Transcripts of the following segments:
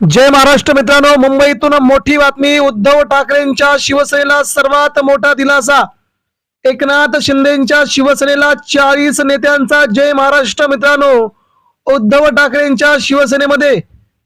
जय महाराष्ट्र मित्रांनो मुंबईतून मोठी बातमी उद्धव ठाकरेंच्या शिवसेनेला सर्वात मोठा दिलासा. एकनाथ शिंदेच्या शिवसेनेला चाळीस नेत्यांचा जय महाराष्ट्र मित्रांनो. उद्धव ठाकरेंच्या शिवसेनेमध्ये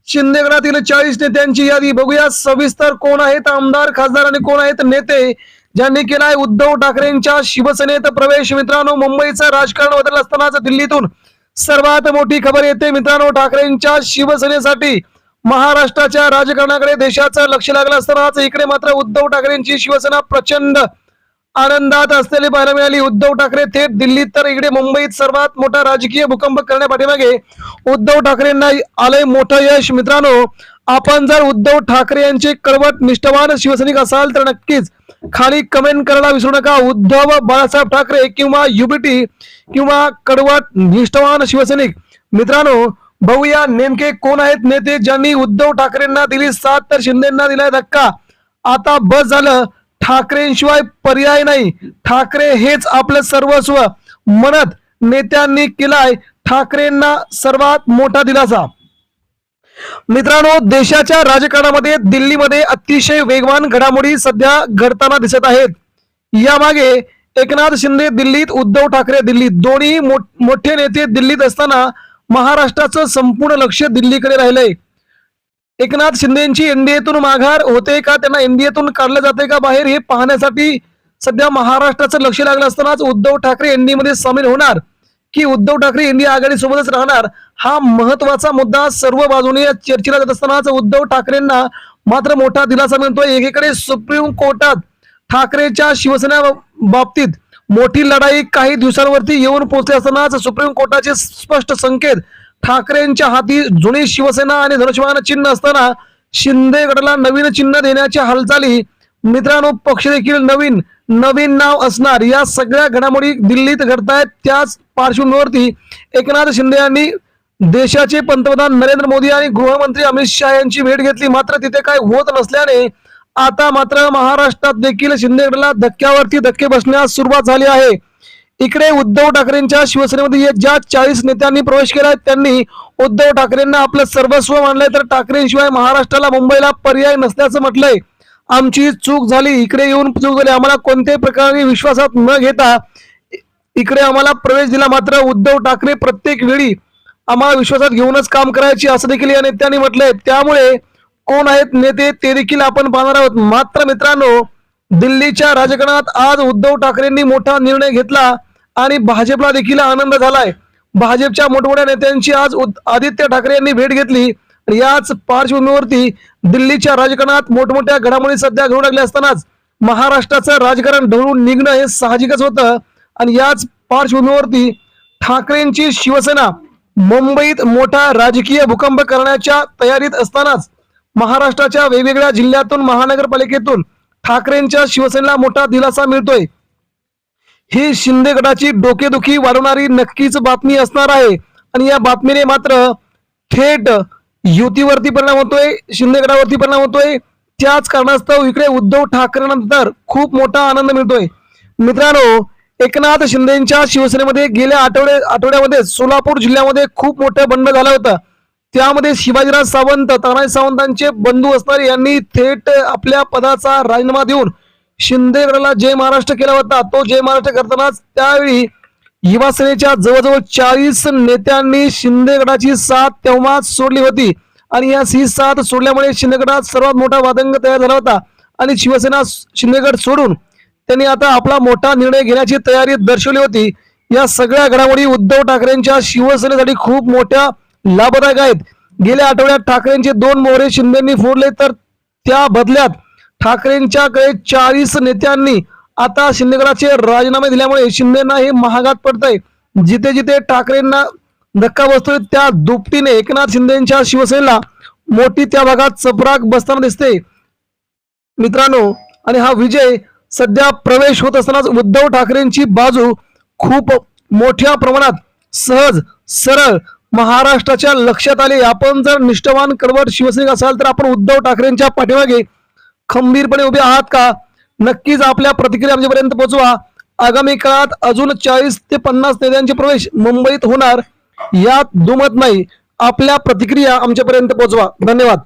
शिंदे गटातील चाळीस नेत्यांची यादी. बघूया सविस्तर कोण आहेत आमदार खासदार आणि कोण आहेत नेते ज्यांनी केलाय उद्धव ठाकरेंच्या शिवसेनेत प्रवेश. मित्रांनो मुंबईचं राजकारण बदल असतानाच दिल्लीतून सर्वात मोठी खबर येते मित्रांनो ठाकरेंच्या शिवसेनेसाठी. महाराष्ट्राच्या राजकारणाकडे देशाचं लक्ष लागलं असतानाच इकडे मात्र उद्धव ठाकरेंची शिवसेना प्रचंड आनंदात असलेली पाहायला मिळाली. उद्धव ठाकरे थेट दिल्लीत तर इकडे मुंबईत सर्वात मोठा राजकीय भूकंप करण्यापाठीमागे उद्धव ठाकरेंना आलंय मोठं यश. मित्रांनो आपण जर उद्धव ठाकरे यांचे कळवट निष्ठवान शिवसैनिक असाल तर नक्कीच खाली कमेंट करायला विसरू नका. उद्धव बाळासाहेब ठाकरे किंवा युबीटी किंवा कडवट निष्ठवान शिवसैनिक. मित्रांनो बघूया नेमके कोण आहेत नेते ज्यांनी उद्धव ठाकरेंना दिली साथ तर शिंदेना दिलाय धक्का. आता बस झालं. ठाकरेंशिवाय पर्याय नाही. ठाकरे हेच आपलं सर्वस्व म्हणत नेत्यांनी केलाय ठाकरेंना सर्वात मोठा दिलासा. मित्रांनो देशाच्या राजकारणामध्ये दिल्लीमध्ये अतिशय वेगवान घडामोडी सध्या घडताना दिसत आहेत. यामागे एकनाथ शिंदे दिल्लीत उद्धव ठाकरे दिल्लीत. दोन्ही मोठे नेते दिल्लीत असताना महाराष्ट्राचं संपूर्ण लक्ष दिल्लीकडे राहिलंय. एकनाथ शिंदेची एनडीएतून माघार होते का? त्यांना एनडीएतून काढलं जाते का बाहेर? हे पाहण्यासाठी सध्या महाराष्ट्राचं लक्ष लागलं असतानाच उद्धव ठाकरे एनडीए मध्ये सामील होणार. की उद्धव ठाकरे इंडिया आघाडी सोबतच राहणार? हा महत्त्वाचा मुद्दा सर्व बाजूने चर्चेला जात असतानाच उद्धव ठाकरेंना मात्र मोठा दिलासा मिळतोय. एकीकडे सुप्रीम कोर्टात ठाकरेच्या शिवसेना बाबतीत मोठी लढाई काही दिवसांवरती येऊन पोहोचली असतानाच सुप्रीम कोर्टाचे स्पष्ट संकेत ठाकरेंच्या हाती जुनी शिवसेना आणि धनुष्यमान चिन्ह असताना शिंदे गटाला नवीन चिन्ह देण्याच्या हालचाली मित्रांनो पक्ष देखील नवीन नवीन नाव असणार. या सगळ्या घडामोडी दिल्लीत घडतायत. त्याच पार्श्वभूमीवरती एकनाथ शिंदे यांनी देशाचे पंतप्रधान नरेंद्र मोदी आणि गृहमंत्री अमित शहा यांची भेट घेतली. मात्र तिथे काय होत नसल्याने आता मात्र महाराष्ट्रात देखील शिंदेगडला धक्क्यावरती धक्के बसण्यास सुरुवात झाली आहे. इकडे उद्धव ठाकरेंच्या शिवसेनेमध्ये ज्या चाळीस नेत्यांनी प्रवेश केलाय त्यांनी उद्धव ठाकरेंना आपलं सर्वस्व मानलंय तर ठाकरेंशिवाय महाराष्ट्राला मुंबईला पर्याय नसल्याचं म्हटलंय. आमची चूक झाली इकडे येऊन चूक झाली. आम्हाला कोणत्याही प्रकारे विश्वासात न घेता इकडे आम्हाला प्रवेश दिला. मात्र उद्धव ठाकरे प्रत्येक वेळी आम्हाला विश्वासात घेऊनच काम करायची असं देखील या नेत्यांनी म्हटलंय. त्यामुळे कोण आहेत नेते ते देखील आपण पाहणार आहोत. मात्र मित्रांनो दिल्लीच्या राजकारणात आज उद्धव ठाकरेंनी मोठा निर्णय घेतला आणि भाजपला देखील आनंद झालाय. भाजपच्या मोठमोठ्या नेत्यांची आज उद- आदित्य ठाकरे यांनी भेट घेतली आणि याच पार्श्वभूमीवरती दिल्लीच्या राजकारणात मोठमोठ्या घडामोडी सध्या घडू लागल्या असतानाच महाराष्ट्राचं राजकारण ढवळून निघणं हे साहजिकच होतं आणि याच पार्श्वभूमीवरती ठाकरेंची शिवसेना मुंबईत मोठा राजकीय भूकंप करण्याच्या तयारीत असतानाच महाराष्ट्राच्या वेगवेगळ्या जिल्ह्यातून महानगरपालिकेतून ठाकरेंच्या शिवसेनेला मोठा दिलासा मिळतोय. ही शिंदे गटाची डोकेदुखी वाढवणारी नक्कीच बातमी असणार आहे. आणि या बातमीने मात्र थेट युतीवरती परिणाम होतोय शिंदे गटावरती परिणाम होतोय. त्याच कारणास्तव इकडे उद्धव ठाकरेनंतर खूप मोठा आनंद मिळतोय. मित्रांनो एकनाथ शिंदेच्या शिवसेनेमध्ये गेल्या आठवड्या आठवड्यामध्ये सोलापूर जिल्ह्यामध्ये खूप मोठं बंड झालं होतं. त्यामध्ये शिवाजीराज सावंत तानाजी सावंतांचे बंधू असणारे यांनी थेट आपल्या पदाचा राजीनामा देऊन शिंदेगडाला जय महाराष्ट्र केला होता. तो जय महाराष्ट्र करतानाच त्यावेळी युवा सेनेच्या जवळजवळ चाळीस नेत्यांनी शिंदेगडाची साथ तेव्हाच सोडली होती. आणि या ही साथ सोडल्यामुळे शिंदेगडात सर्वात मोठा वादंग तयार झाला होता. आणि शिवसेना शिंदेगड सोडून त्यांनी आता आपला मोठा निर्णय घेण्याची तयारी दर्शवली होती. या सगळ्या घडामोडी उद्धव ठाकरेंच्या शिवसेनेसाठी खूप मोठ्या लाभदायक आहेत. गेल्या आठवड्यात ठाकरेंचे दोन मोहरे शिंदेंनी फोडले तर त्या बदल्यात ठाकरेंच्याकडे चाळीस नेत्यांनी आता शिंदेगडाचे राजीनामे दिल्यामुळे शिंदेना हे महागात पडतंय. जिथे जिथे ठाकरेंना धक्का बसतोय त्या दुपटीने एकनाथ शिंदेच्या शिवसेनेला मोठी त्या भागात चपराक बसताना दिसते. मित्रांनो आणि हा विजय सध्या प्रवेश होत असतानाच उद्धव ठाकरेंची बाजू खूप मोठ्या प्रमाणात सहज सरळ महाराष्ट्राच्या लक्षात आले. आपण जर निष्ठवान कडवट शिवसैनिक असाल तर आपण उद्धव ठाकरेंच्या पाठीमागे खंबीरपणे उभे आहात का? नक्कीच आपल्या प्रतिक्रिया आमच्यापर्यंत पोहोचवा. आगामी काळात अजून चाळीस ते पन्नास नेत्यांचे प्रवेश मुंबईत होणार. यात दुमत नाही. आपल्या प्रतिक्रिया आमच्यापर्यंत पोहोचवा. धन्यवाद.